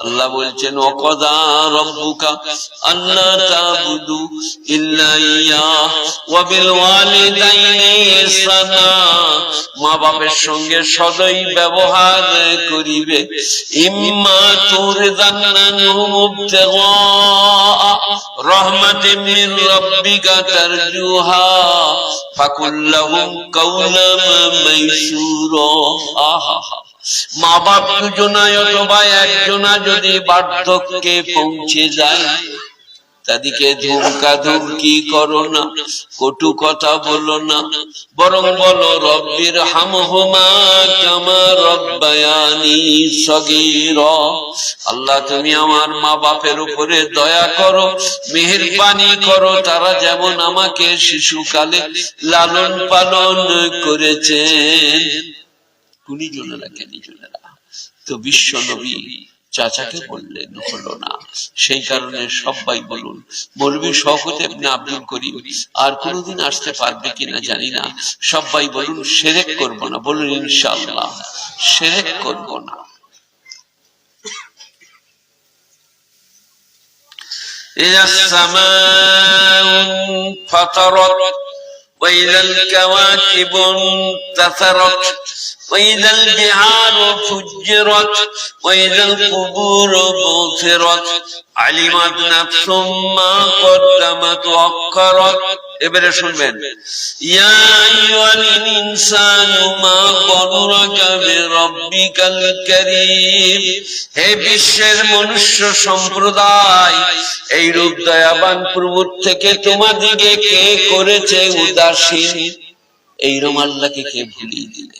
আল্লাহ বলছেন মা বাবার সঙ্গে সদয় ব্যবহার করিবে। ইম্মা তুরদান্নাহুম ইবতিগা রহমাতিন আহা। মা বাপ দুজনায় অথবা একজনা যদি বার্ধক্যে পৌঁছে যায়, তাদেরকে ধুমকা ধুমকি করো না, কটু কথা বলো না, বরং বলো, রব্বির রব্বায়ানি সগীর। আল্লাহ, তুমি আমার মা বাপের উপরে দয়া করো, মেহেরবানি করো, তারা যেমন আমাকে শিশুকালে লালন পালন করেছেন। গুণীজনেরা জ্ঞানীজনেরা তো বিশ্ব নবী চাচাকে বললেন হলো না সেই কারণে সবাই বলুন মৌলবী শওকত ইবনে আব্দুল করিম আর কোনোদিন আসতে পারবে কিনা জানি না সবাই বলুন সেরেক করব না বলুন ইনশাআল্লাহ সেরেক করব না إذا السماء انفطرت وإذا الكواكب انتثرت وإذا البحار فجرت وإذا القبور بوثرت علمت نفس ما قدمت وأخرت এবারে শুনবেন ইয়া আইয়ুহাল ইনসানু মা গররাকা বিরাব্বিকাল কারীম হে বিশ্বের মনুষ্য সম্প্রদায় এই রূপ দয়াবান প্রভুর থেকে তোমাদিকে কে করেছে উদাসীন এই রকম আল্লাহকে কে ভুলিয়ে দিলে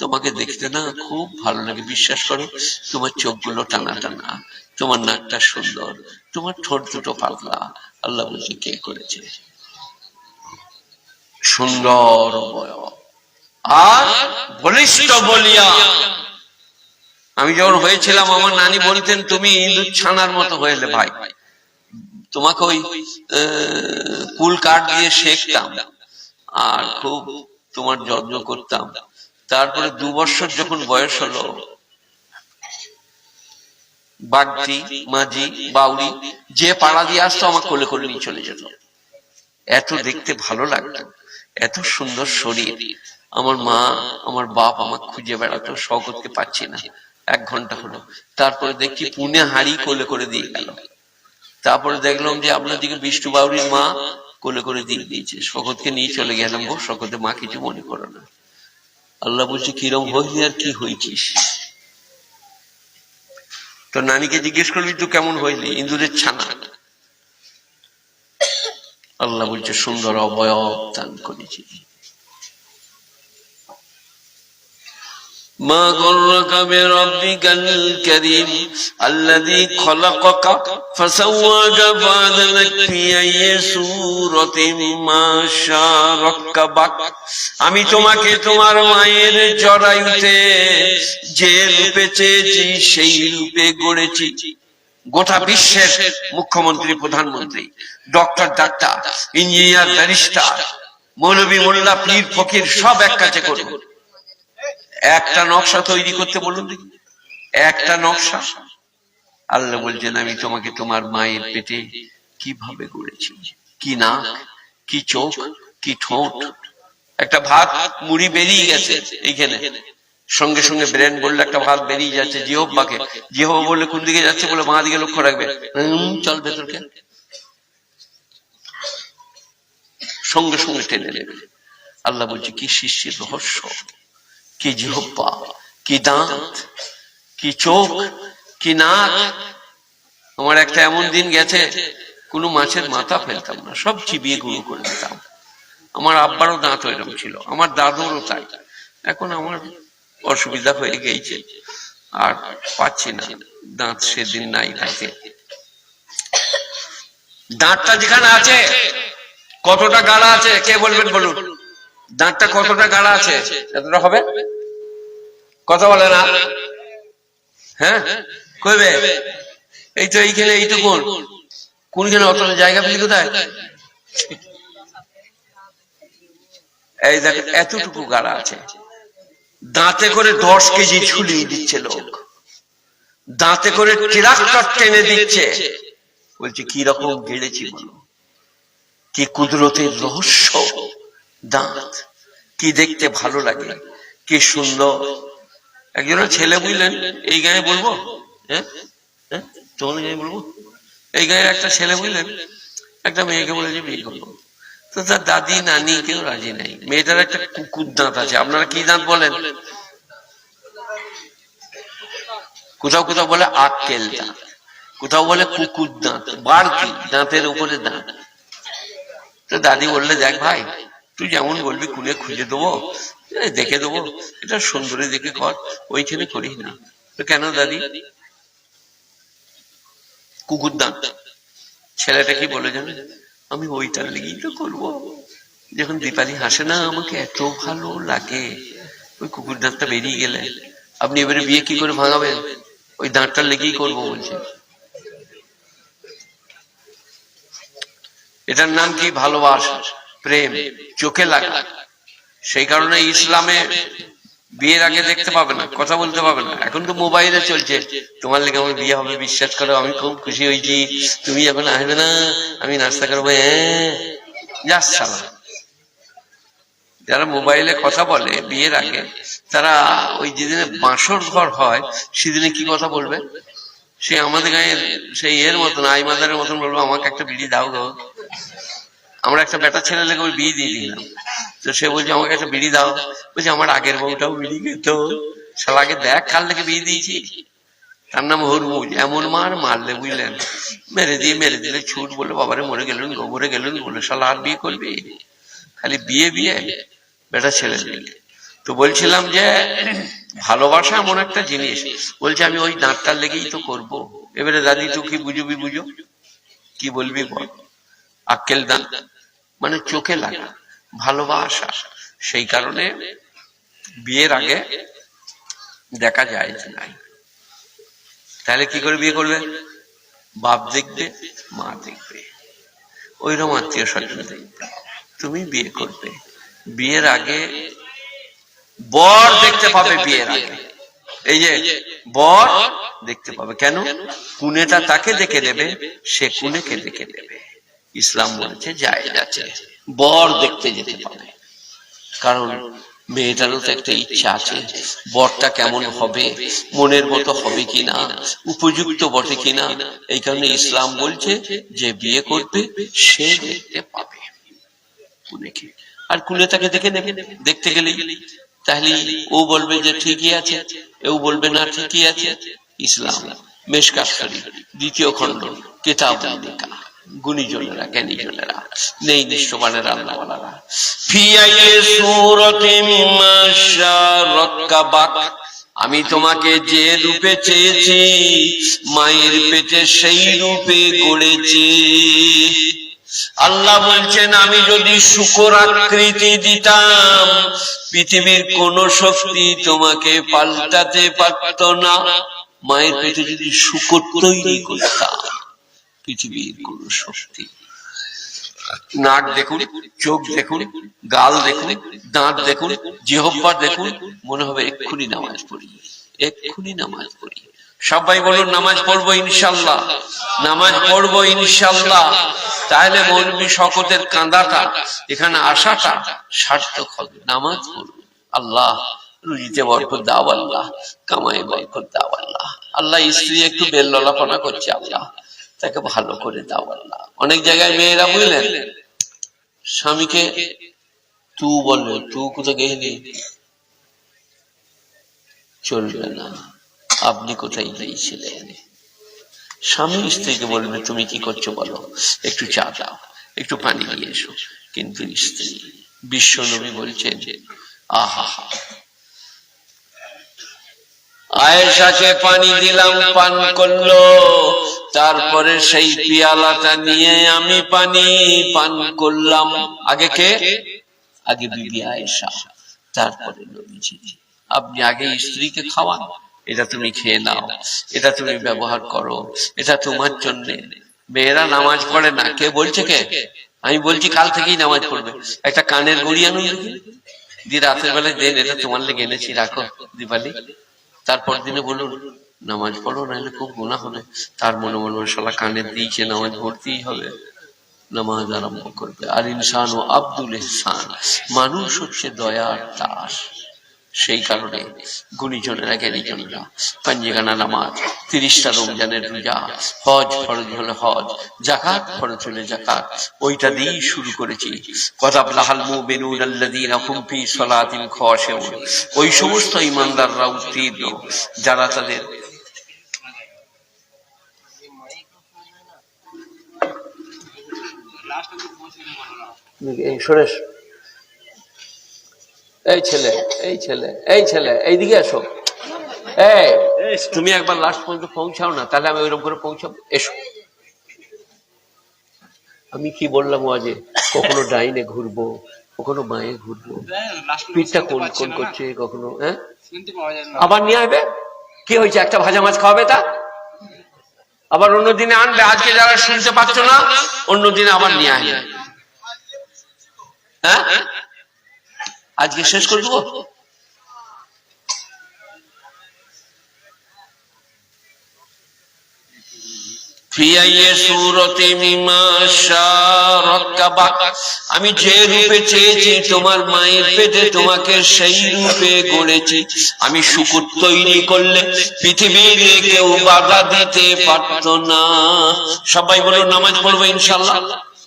তোমাকে দেখতে না খুব ভালো লাগে, বিশ্বাস করো, তোমার চোখগুলো টানা টানা, তোমার নাকটা সুন্দর, তোমার ঠোঁট দুটো পাতলা। আল্লাহ বলছে, কে করেছে? সুন্দর আর বলিষ্ঠ বলিয়া। আমি যখন হয়েছিলাম, আমার নানি বলতেন, তুমি ইঁদুর ছানার মতো হয়েলে ভাই। তোমাকে ওই কুল কাঠ দিয়ে শেখতাম। আর খুব তোমার যত্ন করতাম। তারপরে দু বছর যখন বয়স হলো, বাগদি, মাঝি বাউরি যে পাড়া দিয়ে আসতো, আমার কোলে কোলে নিয়ে চলে যেত। এত দেখতে ভালো লাগতো, এত সুন্দর শরীর। আমার মা, আমার বাপ আমার খুঁজে বেড়াতো শকতকে পাচ্ছি না। এক ঘণ্টা হলো। তারপরে দেখি পুনে হাড়ি কোলে করে দিয়ে গেল। তারপরে দেখলাম যে আপনাদিকে বিষ্ণু বাউরির মা কোলে করে দিয়ে দিয়েছে শকতকে নিয়ে চলে গেলাম গো শকতে মা কিছু মনে করো না। আল্লাহ বলছে, কিরম হইলি আর কি হইছিস? তোর নানিকে জিজ্ঞেস করলি তো কেমন হইলি? ইন্দুরের ছানা। আল্লাহ বলছে, সুন্দর অবয়ব দান করেছি। ما غرك بربك الكريم الذي خلقك فسواك فعدلك في أي سورة ما شاء ركبك আমি তোমাকে তোমার মায়ের জরায়ুতে যে রূপে চেয়েছি সেই রূপে গড়েছি গোটা বিশ্বের মুখ্যমন্ত্রী প্রধানমন্ত্রী ডক্টর ডাক্তার ইঞ্জিনিয়ার ব্যারিস্টার মৌলবী মোল্লা পীর ফকির সব এক কাছে করুন একটা নকশা তৈরি করতে বলুন দেখি। একটা নকশা? আল্লাহ বলছেন আমি তোমাকে তোমার মায়ের পেটে কীভাবে গড়েছি? কি নাক, কি চোখ, কি ঠোঁট? একটা ভাত মুড়ি বেরিয়ে গেছে এইখানে। সঙ্গে সঙ্গে ব্রেন বললে, একটা ভাত বেরিয়ে যাচ্ছে জিহব্বাকে জিহব্বা বললে, কোন দিকে যাচ্ছে? বলে বাঁ দিকে লক্ষ্য রাখবে। চল ভেতরকে। সঙ্গে সঙ্গে টেনে নেবে। আল্লাহ বলছে, কি শিষ্যের রহস্য? কি জিহব্বা কি দাঁত, কি চোখ, কি নাক? আমার একটা এমন দিন গেছে, কোনো মাছের মাথা ফেলতাম না, সব চিবিয়ে গুঁড়ো করে দিতাম। আমার আব্বারও দাঁত এরকম ছিল, আমার দাদুরও তাই। এখন আমার অসুবিধা হয়ে গেছে, আর পাচ্ছি না, দাঁত সেদিন নাই হাতে দাঁতটা যেখানে আছে, কতটা গাড়া আছে, কে বলবেন বলুন? দাঁতটা কতটা গাড়া আছে? এতটা হবে? কথা বলে না। হ্যাঁ? কইবে? এই তো এইখানে এইটুকুন। কোনখানে অত জায়গা পেলি কোথায়? এই দেখ, এতটুকু গাড়া আছে। দাঁতে করে দশ কেজি ঝুলিয়ে দিচ্ছে লোক। দাঁতে করে ট্রাক্টর টেনে দিচ্ছে। বলছে কি রকম গেড়েছি বলো? কি কুদরতের রহস্য? দাঁত। কি দেখতে ভালো লাগে, কি সুন্দর। একজনের ছেলে বুঝলেন, এই গায়ে বলব? হ্যাঁ গায়ে বলব? এই গায়ের একটা ছেলে বুঝলেন? একটা মেয়েকে বলেছে বিয়ে করব। তো তার দাদি, নানি কেউ রাজি নাই। মেয়েটার একটা কুকুর দাঁত আছে। আপনারা কি দাঁত বলেন? কোথাও কোথাও বলে আক্কেল দাঁত। কোথাও বলে কুকুর দাঁত। বাড়তি দাঁতের উপরে দাঁত। তো দাদি বললে, দেখ ভাই তুই যেমন বলবি কুলে খুঁজে দেবো দেখে দেবো। এটা সুন্দরী দেখে কর, ওইখানে করিস না। কেন দাদি? কুকুর দাঁত ছেলেটা কি বলে জানে? আমি ওইটার লেগেই তো করব। যখন দীপালি হাসে না, আমাকে এত ভালো লাগে। ওই কুকুর দাঁতটা বেরিয়ে গেলে। আপনি এবারে বিয়ে কি করে ভাঙাবেন? ওই দাঁতটার লেগেই করব বলছে। এটার নাম কি? ভালোবাসা। প্রেম চোখে লাগা। সেই কারণে ইসলামে বিয়ের আগে দেখতে পাবে না, কথা বলতে পাবে না। এখন তো মোবাইলে চলছে, তোমার লেগে আমার বিয়ে হবে, বিশ্বাস করো, আমি খুব খুশি হয়েছি। তুমি যখন আসবে না, আমি নাস্তা করব হ্যাঁ? যাস যারা মোবাইলে কথা বলে বিয়ের আগে, তারা ওই যেদিনে বাঁশর ঘর হয়, সেদিনে কি কথা বলবে? সে আমাদের গায়ে সেই এর মতন, আই মাদারের মতন বলব, আমাকে একটা বিড়ি দাও গো। আমরা একটা বেটা লেগে ওই বিয়ে দিয়ে দিলাম। তো সে বলছে, আমাকে একটা বিড়ি দাও। বলছে, আমার আগের বউটাও বিড়ি খেত। শালাকে দেখ, কাল থেকে বিয়ে দিয়েছি। তার নাম হরমুজ। এমন মার মারলে বুঝলেন। মেরে দিয়ে, মেরে দিলে ছুট বলে, বাবারে, মরে গেলেন গো মরে গেলেন, বলে শালা আর বিয়ে করবি? খালি বিয়ে বিয়ে, বেটা ছেলে তো বলছিলাম যে, ভালোবাসা এমন একটা জিনিস। বলছে, আমি ওই দাঁতটার লেগেই তো করব। এবারে দাদি, তুই কি বুঝবি, বুঝো? কি বলবি বল? আক্কেল দাঁত মানে চোখে লাগা, ভালোবাসা। সেই কারণে বিয়ের আগে দেখা যায় যে নাই। তাহলে কি করে বিয়ে করবে? বাপ দেখবে, মা দেখবে। ওইরকম আত্মীয় স্বজন দেখবে। তুমি বিয়ে করবে। বিয়ের আগে বর দেখতে পাবে বিয়ের আগে। এই যে বর দেখতে পাবে। কেন? কুনেটা তাকে দেখে দেবে, সে কুনেকে দেখে দেবে। ইসলাম বলেছে যায় আছে বর দেখতে যেতে পাবে। কারণ মেয়েটারও তো একটা ইচ্ছা আছে। বরটা কেমন হবে? মনের মতো হবে কিনা? উপযুক্ত বটে কিনা? এই কারণে ইসলাম বলছে যে বিয়ে করবে সে দেখতে পাবে। কুনেকে আর কুনে তাকে দেখে নেবে। দেখতে গেলেই। তাহলে ও বলবে যে ঠিকই আছে। এও বলবে না ঠিকই আছে। ইসলাম। মেশকাত দ্বিতীয় খণ্ড। কেতাব নিকা গুণীজনেরা, জ্ঞানীজনেরা, নেই নিষ্ঠবানেরা, আল্লাহওয়ালারা। আমি তোমাকে যে রূপে চেয়েছি, মায়ের পেটে সেই রূপে গড়েছি। আল্লাহ বলছেন, আমি যদি শুকর আকৃতি দিতাম, পৃথিবীর কোন শক্তি তোমাকে পাল্টাতে পারত না। মায়ের পেটে যদি শুকর তৈরি করতাম পৃথিবীর কোন শক্তি। নাক দেখুন, চোখ দেখুন, গাল দেখুন, দাঁত দেখুন জিহব্বা দেখুন, মনে হবে এক্ষুনি নামাজ পড়ি, এক্ষুনি নামাজ পড়ি। সবাই বলুন, নামাজ পড়ব ইনশাল্লাহ, নামাজ পড়ব ইনশাল্লাহ। তাহলে মৌলবী শকতের কাঁদাটা, এখানে আসাটা সার্থক হবে। নামাজ পড়ব আল্লাহ রুজিতে বরকত দাও আল্লাহ কামাই বরকত দাও আল্লাহ। আল্লাহ স্ত্রী একটু বেল্ললাপনা করছে, আল্লাহ। তাকে ভালো করে দাও আল্লাহ। অনেক জায়গায় মেয়েরা বুঝলেন, স্বামীকে তু বলবে, তু কোথাও গেলি? চলবে না, আপনি কোথায় গিয়েছিলেন স্বামী স্ত্রীকে বলবে, তুমি কি করছ বলো? একটু চা দাও, একটু পানি নিয়ে এসো। কিন্তু স্ত্রী বিশ্ব নবী বলছেন যে, আহা আয়েশাকে পানি দিলাম, পান করল। তারপরে সেই পিয়ালাটা নিয়ে আমি পানি পান করলাম। আগে কে? আগে বিবি আয়েশা, তারপরে নবীজি। আপনি আগে স্ত্রীকে খাওয়ান, এটা তুমি খেয়ে নাও, এটা তুমি ব্যবহার করো, এটা তোমার জন্য। মেয়েরা নামাজ পড়ে না, কে বলছে কে? আমি বলছি কাল থেকেই নামাজ পড়বে। একটা কানের গড়ি আনুন দিয়ে রাতের বেলায় দেন, এটা তোমার লেগে এনেছি, রাখো, দিপালি। তারপর দিনে বলুন নামাজ পড়ো, নাহলে খুব গুণা হবে। তার মনে মনে শালা কানের দিয়েছে নামাজ পড়তেই হবে, নামাজ আরম্ভ করবে। আর ইনসান ও আব্দুল ইহসান, মানুষ হচ্ছে দয়ার দাস। সেই কারণে গুণীজনেরা, জ্ঞানীজনেরা পাঞ্জিগানা নামাজ, তিরিশটা রমজানের রোজা, হজ ফরজ হলে হজ জাকাত ফরজ হলে জাকাত ওইটা দিয়েই শুরু করেছি। কদাব লাহাল মুমিনুন আল্লাযীনা হুম ফি সালাতিন খাশিউন। ওই সমস্ত ইমানদাররা উত্তীর্ণ, যারা তাদের সুরেশ। এই ছেলে এই ছেলে এই ছেলে এইদিকে এই তুমি একবার লাস্ট পর্যন্ত পৌঁছাও না তাহলে আমি ওইরকম করে পৌঁছাবো। এসো। আমি কি বললাম আজে? কখনো ডাইনে ঘুরবো কখনো বাঁয়ে ঘুরবো। পিঠটা কোন কোন করছে কখনো হ্যাঁ? আবার নিয়ে আসবে? কি হয়েছে? একটা ভাজা মাছ খাওয়াবে তা? আবার অন্যদিনে আনবে, আজকে যারা শুনতে পাচ্ছ না, অন্য দিনে আবার নিয়ে আসবে হ্যাঁ? আজকে শেষ করে দেবো? আমি যে রূপে চেয়েছি, তোমার মায়ের পেটে তোমাকে সেই রূপে গড়েছি। আমি শুকুর তৈরি করলে পৃথিবীর কেউ বাধা দিতে পারত না। সবাই বলুন, নামাজ পড়ব ইনশাল্লাহ?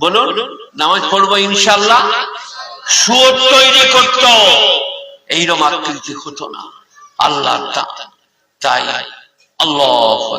বলুন, নামাজ পড়ব ইনশাল্লাহ? শুয়োর তৈরি করত। এইরকম আকৃতি হতো না। আল্লাহ তাই আল্লাহ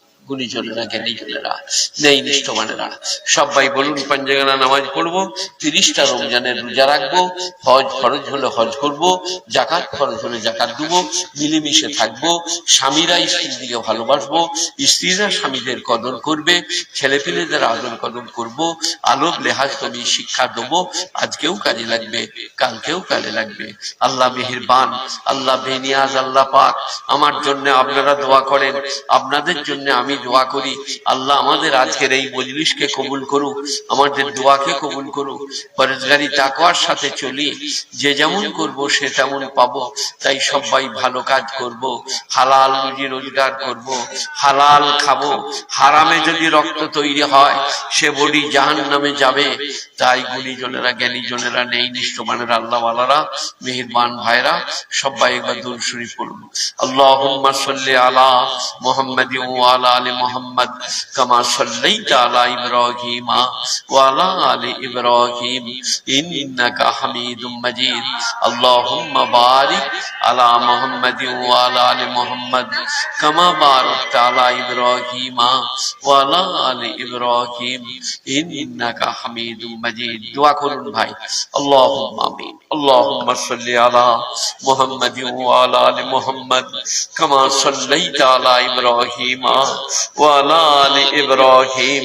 গুণীজনেরা নিষ্ঠমানেরা সবাই বলুন পাঞ্জাগানা নামাজ তিরিশটা রমজানের রোজা রাখব, হজ ফরজ হলে হজ করব জাকাত ফরজ হলে জাকাত দেবো, মিলেমিশে স্বামীরা স্ত্রীর দিকে ভালোবাসবো, স্ত্রীরা স্বামীদের কদর করবে, ছেলেপেলেদের আদর কদর করব, আলোক লেহাজ কবি শিক্ষা দেবো, আজকেও কাজে লাগবে, কালকেও কাজে লাগবে। আল্লাহ মেহেরবান, আল্লাহ বেনিয়াজ, আল্লাহ পাক, আমার জন্য আপনারা দোয়া করেন, আপনাদের জন্য আমি দোয়া করি। আল্লাহ আমাদের আজকের এই মজলিসকে কবুল করুক, আমাদের দোয়াকে কবুল করুক পরেশগারি তাকওয়ার সাথে চলি, যে যেমন করব সে তেমন পাবো, তাই সবাই ভালো কাজ করব, হালাল রুজি রোজগার করব, হালাল খাব, হারামে যদি রক্ত তৈরি হয়, সে বডি জাহান নামে যাবে, তাই গুলি জনেরা গুণীজনেরা, জ্ঞানীজনেরা, নেই নিষ্ঠমানের আল্লাহওয়ালারা, মেহেরবান ভাইরা সবাই একবার দূর শরীফ পড়ুন। আল্লাহুম্মা সাল্লি আলা মুহাম্মাদ কামা সাল্লাইতা আলা ইব্রাহিম ওয়া আলা আলি ইব্রাহিম, ইন্নাকা হামিদুম মাজিদ। আল্লাহুম্মা বারিক আলা মুহাম্মাদিন ওয়া আলা আলি মুহাম্মাদ, কামা বারাকতা আলা ইব্রাহিম ওয়া আলা আলি ইব্রাহিম, ইন্নাকা হামিদুম মাজিদ। দোয়া করুন ভাই। আল্লাহুম্মা আমিন। ওয়া আলা আলি মুহাম্মাদ, কামা সাল্লাইতা আলা ইব্রাহিম ওয়া আলা আলি ইব্রাহিম,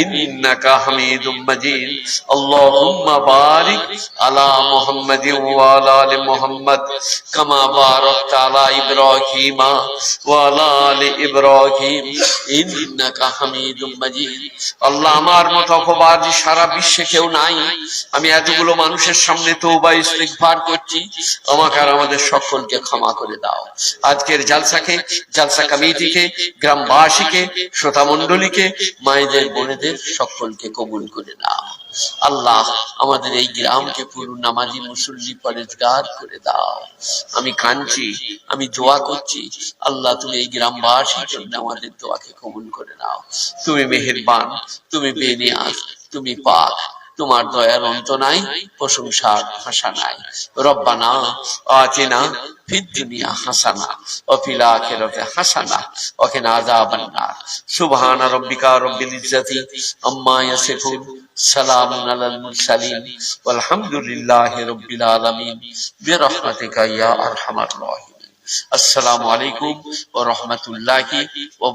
ইন্নাকা হামিদুম মাজিদ। আল্লাহুম্মা বারিক আলা মুহাম্মাদিন ওয়া আলা আলি মুহাম্মাদ, কামা বারাকতা আলা ইব্রাহিম ওয়া আলা আলি ইব্রাহিম, ইন্নাকা হামিদুম মাজিদ। আল্লাহ আমার মতো অপবাদী সারা বিশ্বে কেউ নাই। আমি এতগুলো মানুষের সামনে তৌবা ইস্তিগফার করছি। আমাকে আর আমাদের সকলকে ক্ষমা করে দাও। আজকের জালসাকে, জালসা কমিটিকে, গ্রামবাসীকে শ্রোতা মণ্ডলীকে মায়েদের, বোনেদের সকলকে কবুল করে দাও আল্লাহ আমাদের এই গ্রামকে পুরো নামাজি, মুসল্লি, পরেজগার করে দাও। আমি কাঁদছি, আমি দোয়া করছি। আল্লাহ তুমি এই গ্রামবাসীর জন্য আমাদের দোয়াকে কবুল করে নাও। তুমি মেহেরবান, তুমি বেনিয়াজ, তুমি পাক। তোমার দয়ার অন্ত নাই প্রশংসার ভাষা নাই রব্বানা আতিনা ফিদ দুনিয়া হাসানা, ও ফিল হাসানা ওয়া কিনা আযাবান সুবহান রাব্বিকা রব্বিল ইজ্জাতি আম্মা ইয়াসিফুন, সালামুন আলাল মুরসালিন, ওয়ালহামদুলিল্লাহি রাব্বিল আলামিন। বিরহমাতিকা ইয়া আরহামার রাহিমিন। আসসালামু আলাইকুম ওয়া রাহমাতুল্লাহি ওয়া